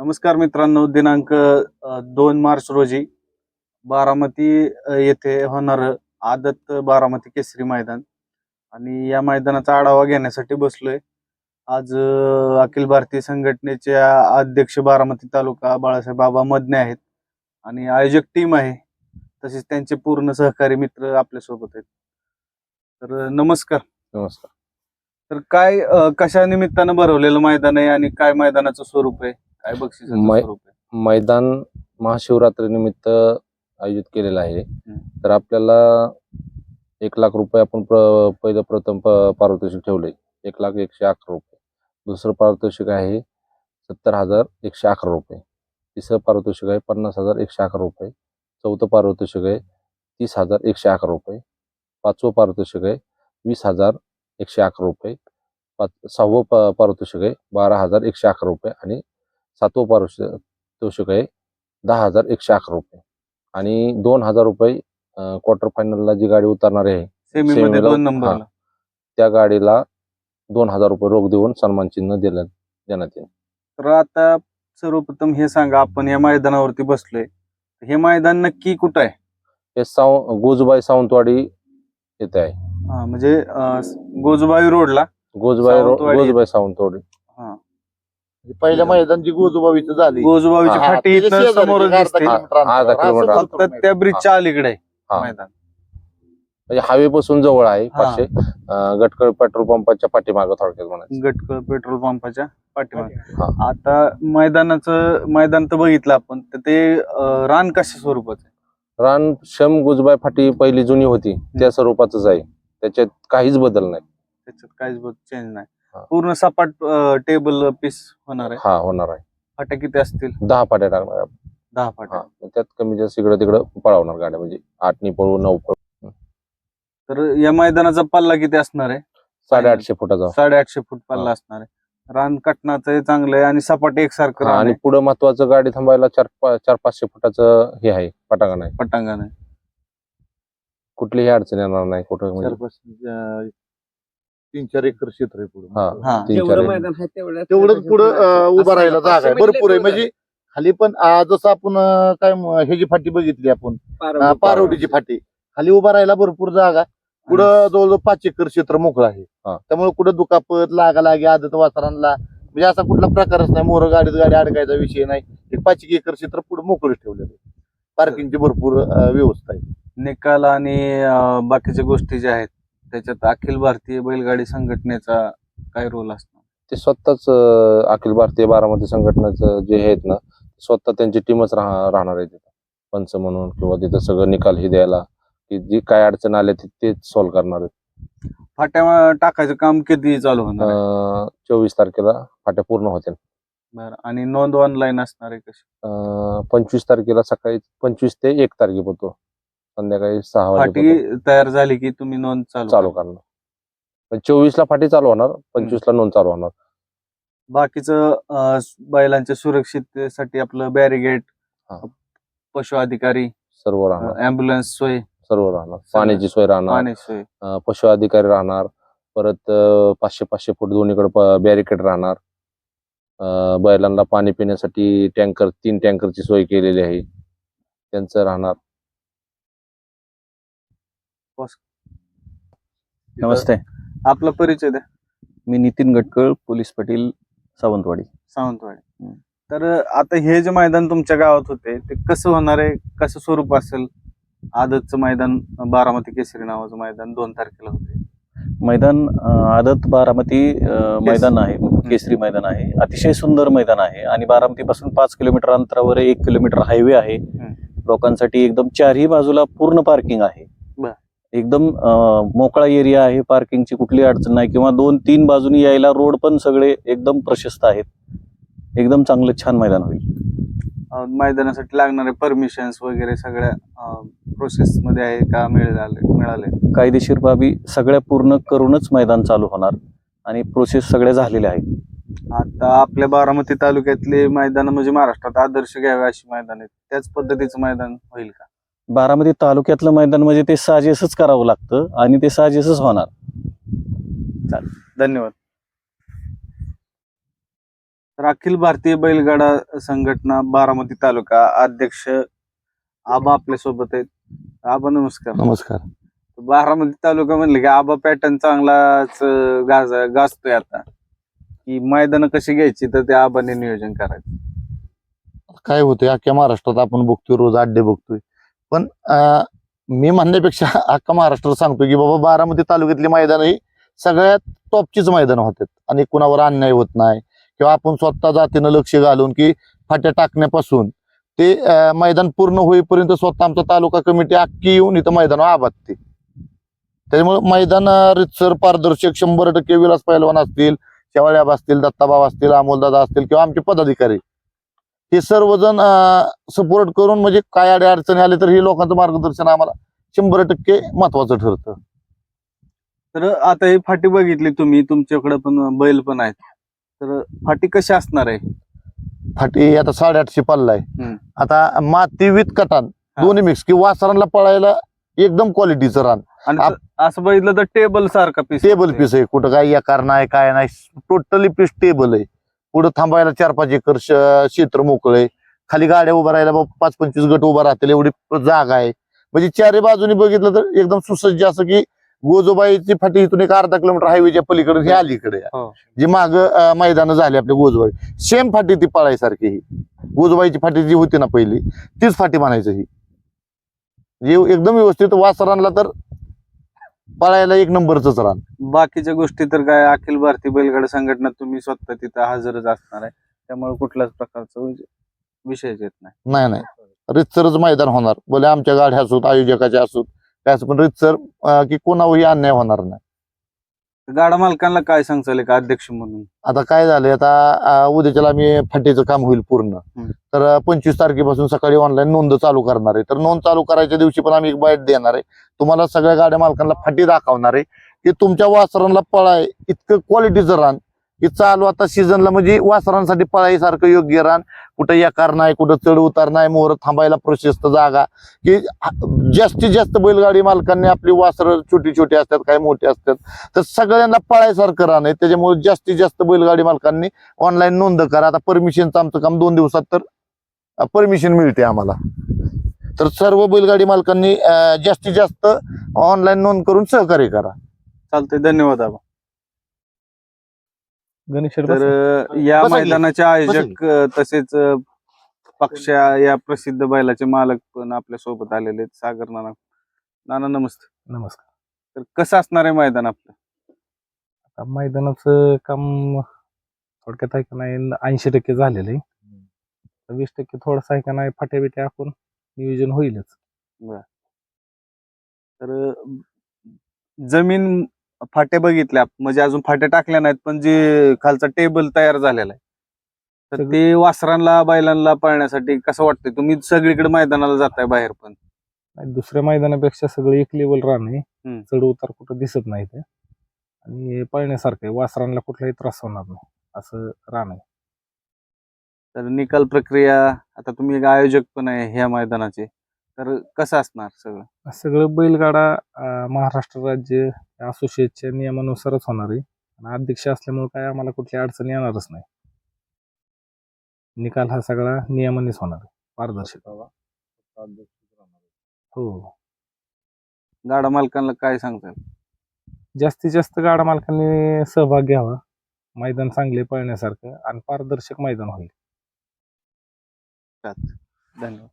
नमस्कार मित्रांनो दिनांक दोन मार्च रोजी बारामती येथे होणार आदत बारामती केसरी मैदान. आणि या मैदानाचा आढावा घेण्यासाठी बसलोय. आज अखिल भारतीय संघटनेचे अध्यक्ष बारामती तालुका बाळासाहेब बाबा मदने आहेत. आणि आयोजक टीम आहे. तसेच त्यांचे पूर्ण सहकारी मित्र आपल्यासोबत आहेत. तर नमस्कार. नमस्कार. तर काय कशा निमित्तानं भरवलेलं मैदान आहे आणि काय मैदानाचं स्वरूप आहे? काय बक्षिसाचं मै- मैदान महाशिवरात्रीनिमित्त आयोजित केलेलं आहे. तर आपल्याला एक लाख रुपये आपण प्र- पहिलं प्रथम प- पारितोषिक ठेवलंय. एक लाख एकशे अकरा रुपये. दुसरं पारितोषिक आहे सत्तर हजार एकशे अकरा रुपये. तिसरं पारितोषिक आहे पन्नास हजार एकशे अकरा रुपये. चौथं पारितोषिक आहे तीस हजार एकशे अकरा रुपये. पाचवं पारितोषिक आहे वीस हजार एकशे अकरा रुपये. पाच सहावं प- पारितोषिक आहे बारा हजार एकशे अकरा रुपये आणि सातवं पारितोषिक आहे. दहा हजार एकशे अकरा रुपये. आणि दोन हजार रुपये क्वार्टर फायनलला जी गाडी उतरणार आहे दोन नंबरला त्या गाडीला दोन हजार रुपये रोख देऊन सन्मान चिन्ह दिलं देण्यात येईल. तर आता सर्वप्रथम हे सांगा आपण या मैदानावरती बसलोय. हे मैदान नक्की कुठं आहे? हे साव गोजूबाई सावंतवाडी येथे आहे. हा, म्हणजे अं, गोजुबाई रोडला. गोजबाई रो- सावंतवाडी. गोजबाई सावंतवाडी. पहिल्या मैदान जी गोजोबा इथं झाली. गोजुबाईची हा, फाटी इथनं समोरच दिसते. हा, अर्धा किलोमीटर. फक्त त्या ब्रिजच्या अलीकडे. आहे हा. मैदान. म्हणजे हायवेपासून जवळ आहे हा. पाचशे. अं, गटकळ पेट्रोल पंपाच्या पाठीमागं थोडक्यात म्हणायचं. गटकळ पेट्रोल पंपाच्या पाठीमागे. आता मैदानाचं मैदान तर बघितलं आपण तर ते अं, रान कशा स्वरूपाचं आहे? रान शम गुजबाई फाटी पहिली जुनी होती त्या स्वरूपाचंच आहे. त्याच्यात काहीच बदल नाही. त्याच्यात काहीच चेंज नाही. पूर्ण सपाट टेबल पीस होणार आहे. हा होणार आहे. फाट्या किती असतील? दहा फाट्या टाकणार आहे. दहा फाट्या. हा मग त्यात कमी जास्त इकडं तिकडं पळवणार गाड्या म्हणजे आठनी पळू नऊ पळू तर या मैदानाचा पल्ला किती असणार आहे? साडेआठशे फुटाचा. साडेआठशे फूट पल्ला हा. असणार आहे. रान कटनाचं चांगलं आहे आणि सपाट एकसारखं हा, रान आणि आहे, पुढं महत्वाचं गाडी थांबायला चार पा- चार पाचशे फुटाचं हे आहे पटांगण आहे. पटांगण आहे. कुठलीही अडचण येणार नाही कुठं म्हणजे अं, तीन चार एकर क्षेत्र आहे पुढे. हा हा. तीन चार जेवढं एक- मैदान आहे तेवढं तेवढंच पुढं उभं राहायला जागा आहे. भरपूर आहे. म्हणजे खाली पण जसं आपण अं, काय म- ह्याची फाटी बघितली आपण अं, पारवडीची फाटी खाली उभा राहायला भरपूर जागा. पुढं जवळजवळ पाच एकर क्षेत्र मोकळं आहे. हा. त्यामुळे कुठं दुखापत लागा लागे आदत वासरांना म्हणजे असा कुठला प्रकारच नाही. मोर गाडीत गाडी अडकायचा विषय नाही. एक पाच एक एकर क्षेत्र पुढे मोकळं ठेवलेलं आहे. पार्किंगची भरपूर अं, व्यवस्था आहे. निकाल आणि अं, बाकीच्या गोष्टी ज्या आहेत त्याच्यात अखिल भारतीय बैलगाडी संघटनेचा काय रोल असणार? ते स्वतःच अखिल भारतीय बारामती संघटनेचं जे हे आहेत ना स्वतः त्यांची टीमच राह- राहणार आहे तिथं. पंच म्हणून किंवा तिथं सगळं निकाल हे द्यायला की जी काय अडचण आल्या ती तेच सॉल्व्ह करणार आहेत. फाट्या टाकायचं काम कधी चालू होणार चोवीस तारखेला फाट्या पूर्ण होत्या बरं आणि नोंद ऑनलाईन असणार आहे कशी? पंचवीस तारखेला सकाळी पंचवीस ते एक तारखेपर्यंत संध्याकाळी सहा फाटी तयार झाली की तुम्ही नोंद चालू चालू करा. करणार. चोवीस ला फाटी चालू होणार पंचवीस ला नोंद चालू होणार. बाकीचं अं, बैलांच्या सुरक्षिततेसाठी आपलं बॅरिगेट हा. पशु अधिकारी सर्व राहणार. अँब्युलन्स सोय. सर्व राहणार. पाण्याची सोय राहणार. पाणी सोय. अं, पशु अधिकारी राहणार. परत अं, पाचशे पाचशे फूट दोन्हीकडे बॅरिकेड राहणार. अं, बैलांना पाणी पिण्यासाठी टँकर तीन टँकरची सोय केलेली आहे. त्यांचं राहणार. नमस्ते. आपला परिचय द्या. मी नितीन गटकळ पोलीस पाटील सावंतवाडी. सावंतवाडी. तर आता हे जे मैदान तुमच्या गावात होते ते कसं होणार आहे? कसं स्वरूप असेल? आदतचं मैदान बारामती केसरी नावाचं मैदान दोन तारखेला होते. मैदान आदत बारामती मैदान आहे. केसरी मैदान आहे. अतिशय सुंदर मैदान आहे. आणि बारामतीपासून पाच किलोमीटर अंतरावर एक किलोमीटर हायवे आहे. लोकांसाठी एकदम चारही बाजूला पूर्ण पार्किंग आहे. एकदम मोकळा एरिया आहे पार्किंगची कुठली अडचण नाही किंवा दोन तीन बाजूनी यायला रोड पण सगळे एकदम प्रशस्त आहेत. एकदम चांगलं छान मैदान होईल. मैदानासाठी लागणारे परमिशन्स वगैरे सगळ्या प्रोसेस मध्ये आहे का मिळाले मिळाले? कायदेशीर बाबी सगळ्या पूर्ण करूनच मैदान चालू होणार आणि प्रोसेस सगळ्या झालेल्या आहेत. आता आपल्या बारामती तालुक्यातले मैदान म्हणजे महाराष्ट्रात आदर्श घ्यावे अशी मैदान आहेत. त्याच पद्धतीचं मैदान होईल का? बारामती तालुक्यातलं मैदान म्हणजे ते साजेसच करावं लागतं आणि ते साजेसच होणार. धन्यवाद. तर अखिल भारतीय बैलगाडा संघटना बारामती तालुका अध्यक्ष आबा आपल्यासोबत आहेत. आबा नमस्कार. नमस्कार. बारामती तालुका म्हणले की आबा पॅटर्न चांगलाच गाज गाजतोय आता. की मैदान कशी घ्यायची तर ते आबाने नियोजन करायचं. काय होतंय अख्ख्या महाराष्ट्रात आपण बघतोय रोज अड्डे बघतोय. पण मी म्हणण्यापेक्षा अख्खा महाराष्ट्राला सांगतोय की बाबा बारामती तालुक्यातली मैदान ही सगळ्यात टॉपचीच मैदान होतात आणि कुणावर अन्याय होत नाही. किंवा आपण स्वतः जातीनं लक्ष घालून की फाट्या टाकण्यापासून ते मैदान पूर्ण होईपर्यंत स्वतः आमचा तालुका कमिटी अख्खी येऊन इथं मैदान आबादते. त्याच्यामुळे मैदान रितसर पारदर्शक शंभर टक्के विलास पैलवान असतील शेवाळ्याब असतील दत्ताबाब असतील अमोलदादा असतील किंवा आमचे पदाधिकारी हे सर्वजण सपोर्ट करून म्हणजे काय अडी अडचणी आले तर हे लोकांचं मार्गदर्शन आम्हाला शंभर टक्के महत्वाचं ठरतं. तर आता ही फाटी बघितली तुम्ही तुमच्याकडे पण बैल पण आहेत. तर फाटी कशी असणार आहे? फाटी आता साडेआठशे पल्ला आहे. आता माती विथ कटान. दोन्ही मिक्स की वासरांना पळायला एकदम क्वालिटीचं रान. आणि असं बघितलं तर टेबल सारखा पीस टेबल पीस आहे. कुठं काय एकार नाही काय नाही. टोटली पीस टेबल आहे. पुढे थांबायला चार पाच एकर क्षेत्र मोकळे खाली गाड्या उभा राहायला बा पाच पंचवीस गट उभा राहतील एवढी जागा आहे. म्हणजे चारी बाजूनी बघितलं तर एकदम सुसज्ज असं की गोजोबाईची फाटी इथून एक अर्धा किलोमीटर हायवेच्या पलीकडे हे अलीकडे आहे. हो. जी माग मैदान झाली आपल्या गोजोबाई. सेम फाटी ती पळायसारखी ही. गोजोबाईची फाटी जी होती ना पहिली तीच फाटी म्हणायचं ही. एकदम व्यवस्थित वासरांना तर पळायला एक नंबरच रान. बाकीच्या गोष्टी तर काय अखिल भारतीय बैलगाडा संघटना तुम्ही स्वतः तिथं हजरच असणार आहे. त्यामुळे कुठल्याच प्रकारचा विषय- विषयच येत नाही. नाही नाही. रितसरच मैदान होणार. बोले आमच्या गाड्या असोत आयोजकाच्या असोत असो पण रितसर की कोणावरही अन्याय होणार नाही. गाडा मालकांना काय सांगचाल का अध्यक्ष म्हणून? आता काय झालंय आता उद्याच्याला आम्ही फाटीचं काम होईल पूर्ण. तर पंचवीस तारखेपासून सकाळी ऑनलाईन नोंद चालू करणार आहे. तर नोंद चालू करायच्या दिवशी पण आम्ही एक बाईट देणार आहे. तुम्हाला सगळ्या गाड्या मालकांना फाटी दाखवणार आहे. की तुमच्या वासरांना पळाय इतकं क्वालिटीचं रान. की चालू आता सीझनला म्हणजे वासरांसाठी पळाईसारखं योग्य रान. कुठं एकार नाही कुठं चढ उतार नाही मोहर थांबायला प्रशस्त जागा. की जास्तीत जास्त बैलगाडी मालकांनी आपली वासर छोटी छोटी असतात काही मोठी असतात. तर सगळ्यांना पळायसारखं रान आहे. त्याच्यामुळे जास्तीत जास्त बैलगाडी मालकांनी ऑनलाईन नोंद करा. आता परमिशनचं आमचं काम दोन दिवसात तर परमिशन मिळते आम्हाला. तर सर्व बैलगाडी मालकांनी जास्तीत जास्त ऑनलाईन नोंद करून सहकार्य करा. चालतंय. धन्यवाद आबा. गणेश तर या बसा की. मैदानाचे आयोजक अं, तसेच अं, पक्ष या प्रसिद्ध बैलाचे मालक पण आपल्यासोबत आलेले आहेत. सागर नाना नाना नमस्ते. नमस्कार. तर कसं असणार आहे मैदान आपलं? आता मैदानाचं काम थोडक्यात आहे का नाही ऐंशी टक्के झालेलं आहे. वीस टक्के थोडंसं आहे का नाही फाट्या बिट्या आपण नियोजन होईलच. तर अं, जमीन फाट्या बघितल्या. म्हणजे अजून फाट्या टाकल्या नाहीत पण जे खालचा टेबल तयार झालेला आहे. तर ते वासरांना बैलांना पाळण्यासाठी कसं वाटतंय? तुम्ही सगळीकडे मैदानाला जाताय बाहेर पण. दुसऱ्या मैदानापेक्षा सगळं एक लेवल हम्म. चढ उतार कुठं दिसत नाही ते आणि हे पळण्यासारखं आहे. वासरांना कुठलाही त्रास होणार नाही. असं आहे. तर निकाल प्रक्रिया आता तुम्ही एक आयोजक पण आहे ह्या मैदानाचे. तर कसं असणार सगळं? सगळं बैलगाडा अं, महाराष्ट्र राज्य असोसिएटच्या नियमानुसारच होणार आहे. आणि अध्यक्ष असल्यामुळे काय आम्हाला कुठली अडचण येणारच नाही. निकाल हा सगळा नियमानेच होणार आहे. पारदर्शक. हो. गाडा मालकांना काय सांगताल जास्तीत जास्त गाडा मालकांनी सहभाग घ्यावा. मैदान चांगले पळण्यासारखं आणि पारदर्शक मैदान होईल. धन्यवाद.